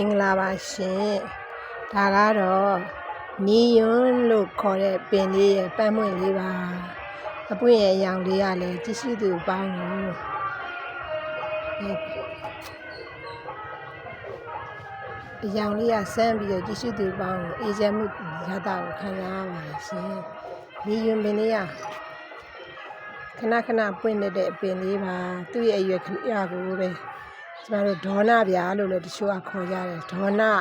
မင်္ဂလာပါရှင်ဒါကတော့နီယွန်းလို့ခေါ်တဲ့ပင်လေးရဲ့ပန်းမွင့်လေးပါအပွင့်ရဲ့ရောင်လေးကလည်းကြည့်ရှိသူပေါင်းလို့အရောင်လေးကဆန်းပြီးတော့ကြည့်ရှိသူပေါင်းလို့အေဂျင့်မှုရတာကိုခံစားရပါတယ်ရှင်နီယွန်းပင်လေးကခဏခဏပွင့်နေတဲ့ပင်လေးပါသူ့ရဲ့အရွယ်ကလေးအကိုပဲ ကျမတို့ဒေါနာဗျာလို့လည်းတချို့ကခေါ်ကြတယ်ဒေါနာ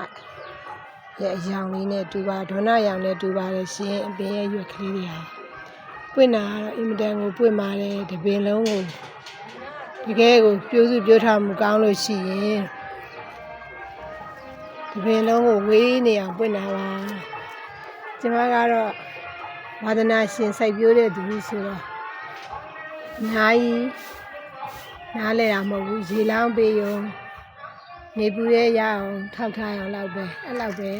ရဲ့အယောင်လေးနဲ့တူပါဒေါနာရောင်နဲ့တူပါတယ်ရှင်အပင်ရဲ့ရွက်ကလေးတွေဟာပွင့်တာကတော့အင်မတန်ကိုပွင့်ပါတယ်တပင်လုံးကိုတကယ်ကိုပြိုးစုပြိုးထားမှုကောင်းလို့ရှိရင်တပင်လုံးကိုဝေးနေအောင်ပွင့်တာပါကျမကတော့ဝါဒနာရှင်စိုက်ပျိုးတဲ့သူဆိုတော့အများကြီး နားလဲတာမဟုတ်ဘူးရေလောင်းပေးရုံနေပူရဲရအောင်ထောက်ထားအောင်လောက်ပဲအဲ့လောက်ပဲ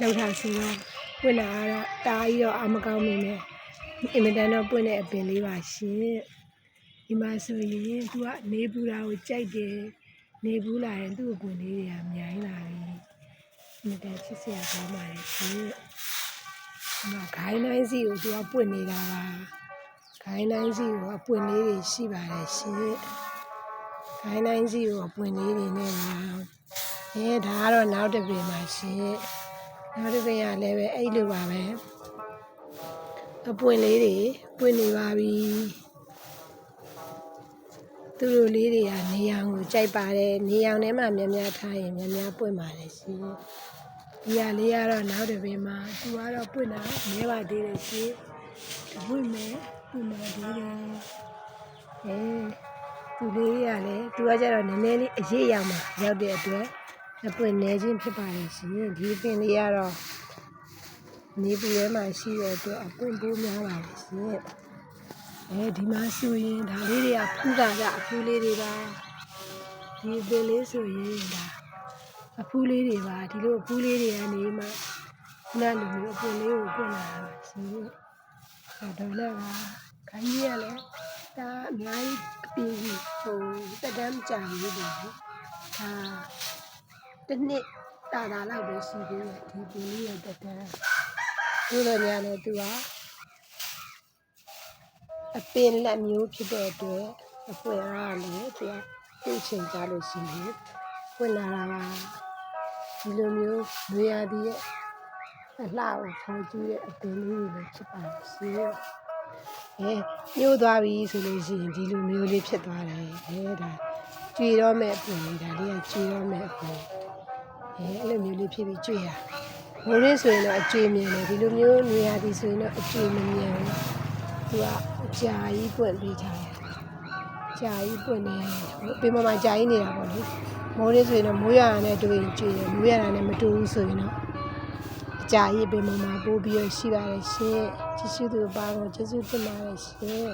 လောက်ထားဆိုတော့ပွင့်လာတော့တားကြီးတော့အမကောင်းမိမယ်အင်မတန်တော့ပွင့်တဲ့အပင်လေးပါရှင်ဒီမှာဆိုရင်သူကနေပူတာကိုကြိုက်တယ်နေပူလာရင်သူ့ကိုယ်လေးတွေကမြိုင်းလာပြီအင်မတန်ချစ်စရာကောင်းပါတယ်ရှင်ဒီမှာဂိုင်းတိုင်းစီကိုသူကပွင့်နေတာပါဂိုင်းတိုင်းစီကိုအပွင့်လေးတွေရှိပါတယ်ရှင် ခိုင်းတိုင်းစီကိုအပွင့်လေးတွေနဲ့ပါအဲဒါကတော့နောက်တစ်ပြင်ပါရှင်နောက်တစ်ပြင်ကလည်းပဲအဲ့လိုပါပဲအပွင့်လေးတွေပွင့်နေပါပြီသူတို့လေးတွေကနေရောင်ကိုကြိုက်ပါတယ်နေရောင်ထဲမှာများများထားရင်များများပွင့်ပါတယ်ရှင်ဒီဟာလေးကတော့နောက်တစ်ပြင်မှာသူကတော့ပွင့်တာမဲပါသေးတယ်ရှင်ပွင့်မယ်ပွင့်ပါသေးတယ်အဲ သူလေးရလဲသူကကြတော့နည်းနည်းလေးအရေးရမှာရောက်တဲ့အတွက်အပွင့်နေခြင်းဖြစ်ပါလေရှင်ဒီပင်လေးကတော့နေပူထဲမှာရှိတဲ့အတွက်အပွင့်ပိုးများပါလေရှင်အဲဒီမှာဆိုရင်ဒါလေးတွေကဖူးတာကြအဖူးလေးတွေပါဒီပင်လေးဆိုရင်ဒါအဖူးလေးတွေပါဒီလိုအဖူးလေးတွေကနေမှခုနလိုမျိုးအပွင့်လေးကိုပွင့်လာတာပါရှင်အဲတော့လည်းပါခိုင်းကြီးရလဲဒါအများကြီးအ ပင်ကြီးဟိုတက်တမ်းကြာလေးတွေဒါတစ်နှစ်တာတာလောက်ပဲရှိသေးတယ်ဒီပင်လေးရဲ့တက်တမ်းဒီလိုများလဲသူကအပင်လက်မျိုးဖြစ်တဲ့အတွက်အပွင့်အားလည်းသူကသူ့ချိန်ကြလို့ရှိရင်ပွင့်လာတာပါဒီလိုမျိုးနွေရာသီရဲ့အလှကိုခေါ်ကြည့်တဲ့အပင်လေးတွေပဲဖြစ်ပါရှင် အဲညှို့သွားပြီဆိုလို့ရှိရင်ဒီလိုမျိုးလေးဖြစ်သွားတယ်အဲဒါကြွေတော့မဲ့အပင်လေးဒါလေးကကြွေတော့မဲ့အပင်အဲအဲ့လိုမျိုးလေးဖြစ်ပြီးကြွေရမိုးရင်းဆိုရင်တော့အကြွေမြင်တယ်ဒီလိုမျိုးနေရာဒီဆိုရင်တော့အကြွေမမြင်ဘူးသူကအကြာကြီးပွင့်ပေးထားတယ်ကြာကြီးပွင့်နေပင်မမှာကြာကြီးနေတာပေါ့လေမိုးရင်းဆိုရင်တော့မိုးရတာနဲ့တွေ့ရင်ကြွေတယ်မိုးရတာနဲ့မတူဘူးဆိုရင်တော့အ ကြာကြီးပင်မမှာပို့ပြီးရရှိပါတယ်ရှင်ကျေးဇူးသူပါတော့ကျေးဇူးတင်ပါတယ်ရှင်